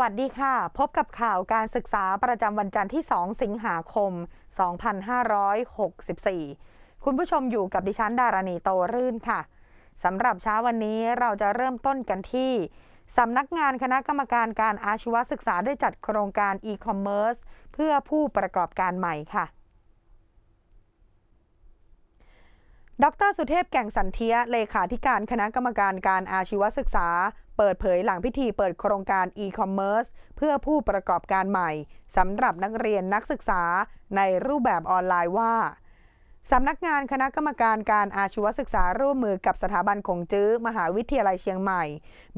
วัสดีค่ะ พบกับข่าวการศึกษาประจำวันจันทร์ที่ 2 สิงหาคม 2564 คุณผู้ชมอยู่กับดิฉันดารณีโตรื่นค่ะสำหรับเช้าวันนี้เราจะเริ่มต้นกันที่สำนักงานคณะกรรมการการอาชีวศึกษาได้จัดโครงการอีคอมเมิร์ซเพื่อผู้ประกอบการใหม่ค่ะ ดรสุเทพแก่งสันเทียเลขาธิการคณะกรรมการการอาชีวศึกษา เปิดเผยหลังพิธีเปิดโครงการ e-commerce เพื่อผู้ประกอบการใหม่สำหรับนักเรียนนักศึกษาในรูปแบบออนไลน์ว่าสำนักงานคณะกรรมการการอาชีวศึกษาร่วมมือกับสถาบันคงจื้อ มหาวิทยาลัยเชียงใหม่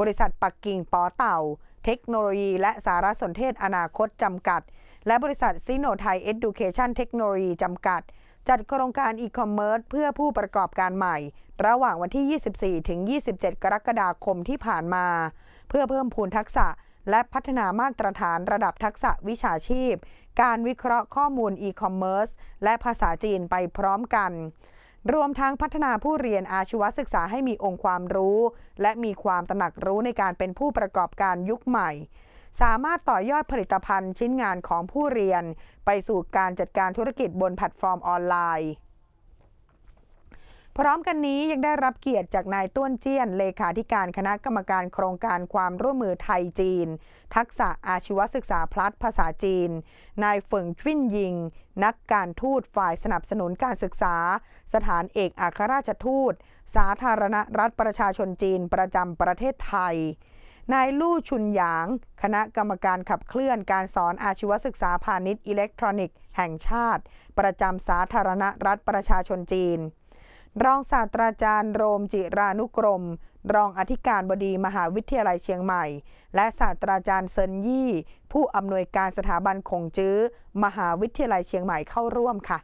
บริษัทปักกิ่งปอเต่า เทคโนโลยี และสารสนเทศอนาคตจำกัด และบริษัทซิโนไทยเอดูเคชันเทคโนโลยีจำกัด จัดโครงการอีคอมเมิร์ซเพื่อผู้ประกอบการใหม่ ระหว่างวันที่ 24 ถึง 27 กรกฎาคมที่ผ่านมา เพื่อเพิ่มพูนทักษะ และพัฒนามาตรฐานระดับทักษะวิชาชีพ การวิเคราะห์ข้อมูลอีคอมเมิร์ซและภาษาจีนไปพร้อมกัน รวมทั้งพัฒนาผู้เรียนอาชีวศึกษาให้มีองค์ความรู้ และมีความตระหนักรู้ในการเป็นผู้ประกอบการยุคใหม่ สามารถต่อยอดผลิตภัณฑ์ชิ้นงานของผู้เรียน ไปสู่การจัดการธุรกิจบนแพลตฟอร์มออนไลน์ พร้อมกันนี้ยังได้รับเกียรติจากนายต้วนเจี้ยน เลขาธิการคณะกรรมการโครงการความร่วมมือไทยจีน ทักษะอาชีวศึกษาพลัดภาษาจีน นายเฟิงทวินยิง นักการทูตฝ่ายสนับสนุนการศึกษา สถานเอกอัครราชทูต สาธารณรัฐประชาชนจีนประจำประเทศไทย นายลู่ชุนหยาง คณะกรรมการขับเคลื่อนการสอนอาชีวศึกษาพาณิชย์อิเล็กทรอนิกส์แห่งชาติ ประจำสาธารณรัฐประชาชนจีน รองศาสตราจารย์โรมจิรานุกรม รองอธิการบดีมหาวิทยาลัยเชียงใหม่ และศาสตราจารย์เซินยี่ ผู้อำนวยการสถาบันคงจื้อ มหาวิทยาลัยเชียงใหม่เข้าร่วมค่ะ